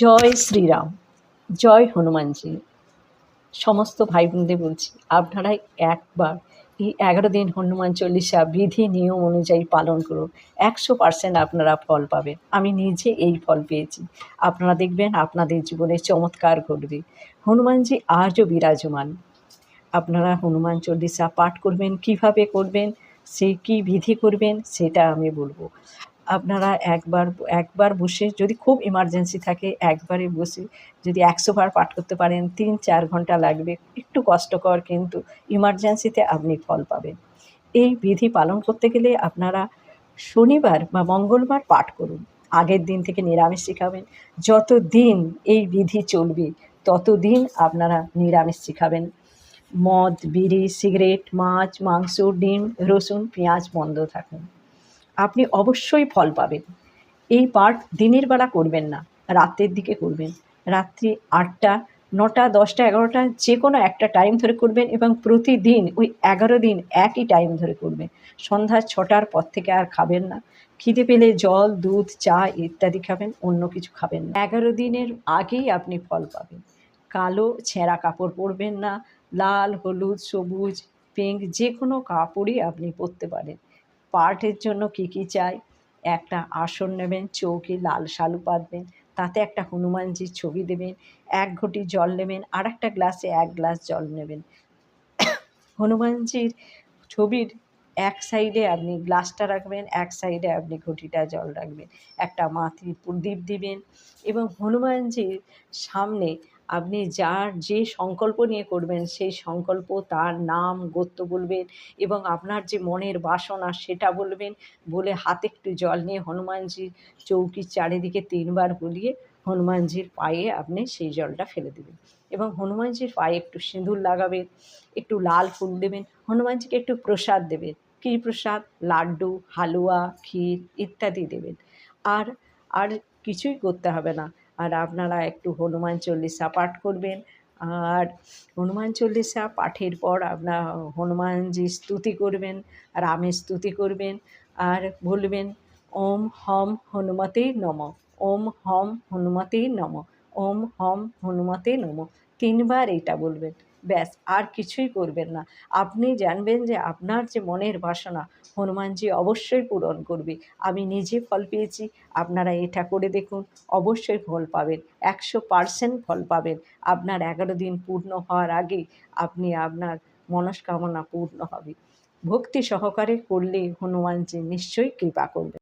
জয় শ্রীরাম, জয় হনুমানজি। সমস্ত ভাই বোনদের বলছি, আপনারা একবার এই এগারো দিন হনুমান চল্লিশা বিধি নিয়ম অনুযায়ী পালন করুন। একশো পার্সেন্ট আপনারা ফল পাবেন। আমি নিজে এই ফল পেয়েছি। আপনারা দেখবেন আপনাদের জীবনে চমৎকার ঘটবে। হনুমানজি আজও বিরাজমান। আপনারা হনুমান চল্লিশা পাঠ করবেন, কীভাবে করবেন, সে কী বিধি করবেন, সেটা আমি বলব। আপনারা একবার একবার বসে যদি খুব ইমার্জেন্সি থাকে, একবারে বসে যদি একশো বার পাঠ করতে পারেন, তিন, চার ঘণ্টা লাগবে, একটু কষ্টকর কিন্তু ইমার্জেন্সিতে আপনি ফল পাবেন। এই বিধি পালন করতে গেলে আপনারা শনিবার বা মঙ্গলবার পাঠ করুন। আগের দিন থেকে নিরামিষ শিখাবেন। যত দিন এই বিধি চলবে তত দিন আপনারা নিরামিষ শিখাবেন। মদ, বিড়ি, সিগারেট, মাছ, মাংস, ডিম, রসুন, পেঁয়াজ বন্ধ থাকুন। আপনি অবশ্যই ফল পাবেন। এই পাঠ দিনের বেলা করবেন না, রাতের দিকে করবেন। রাত্রি আটটা, নটা, দশটা, এগারোটা যে কোনো একটা টাইম ধরে করবেন এবং প্রতিদিন ওই এগারো দিন একই টাইম ধরে করবেন। সন্ধ্যা ছটার পর থেকে আর খাবেন না। খিদে পেলে জল, দুধ, চা ইত্যাদি খাবেন, অন্য কিছু খাবেন না। এগারো দিনের আগেই আপনি ফল পাবেন। কালো ছেঁড়া কাপড় পরবেন না। লাল, হলুদ, সবুজ পিঙ্ক যে কোনো কাপড়ই আপনি পরতে পারেন। পাঠের জন্য কী কী চাই? একটা আসন নেবেন, চৌকি, লাল শালু পাতবেন তাতে একটা হনুমানজির ছবি দেবেন, এক ঘটি জল নেবেন আর একটা গ্লাসে এক গ্লাস জল নেবেন। হনুমানজির ছবির এক সাইডে আপনি গ্লাসটা রাখবেন, এক সাইডে আপনি ঘটিটা জল রাখবেন। একটা মাতৃ প্রদীপ দিবেন এবং হনুমানজির সামনে আপনি যার যে সংকল্প নিয়ে করবেন, সেই সংকল্প তার নাম, গোত্র বলবেন এবং আপনার যে মনের বাসনা সেটা বলবেন। বলে হাতে একটু জল নিয়ে হনুমানজির চৌকির চারিদিকে তিনবার বুলিয়ে হনুমানজির পায়ে আপনি সেই জলটা ফেলে দেবেন এবং হনুমানজির পায়ে একটু সিঁদুর লাগাবেন, একটু লাল ফুল দেবেন, হনুমানজিকে একটু প্রসাদ দেবেন। কী প্রসাদ? লাড্ডু, হালুয়া, ক্ষীর ইত্যাদি দেবেন। আর আর কিছুই করতে হবে না। আর আপনারা একটু হনুমান চল্লিশা পাঠ করবেন। আর হনুমান চল্লিশা পাঠের পর আপনার হনুমানজি স্তুতি করবেন আর আমি স্তুতি করবেন আর বলবেন, ওম হম হনুমতে নম, ওম হম হনুমতে নম, ওম হম হনুমতে নম। তিনবার এটা বলবেন। ব্যাস, আর কিছুই করবেন না। আপনি জানবেন যে আপনার যে মনের বাসনা, হনুমানজি অবশ্যই পূরণ করবে। আমি নিজে ফল পেয়েছি, আপনারা এটা করে দেখুন, অবশ্যই ফল পাবেন, একশো পারসেন্ট ফল পাবেন। আপনার এগারো দিন পূর্ণ হওয়ার আগে আপনি আপনার মনস্কামনা পূর্ণ হবে। ভক্তি সহকারে করলে হনুমানজি নিশ্চয়ই কৃপা করবে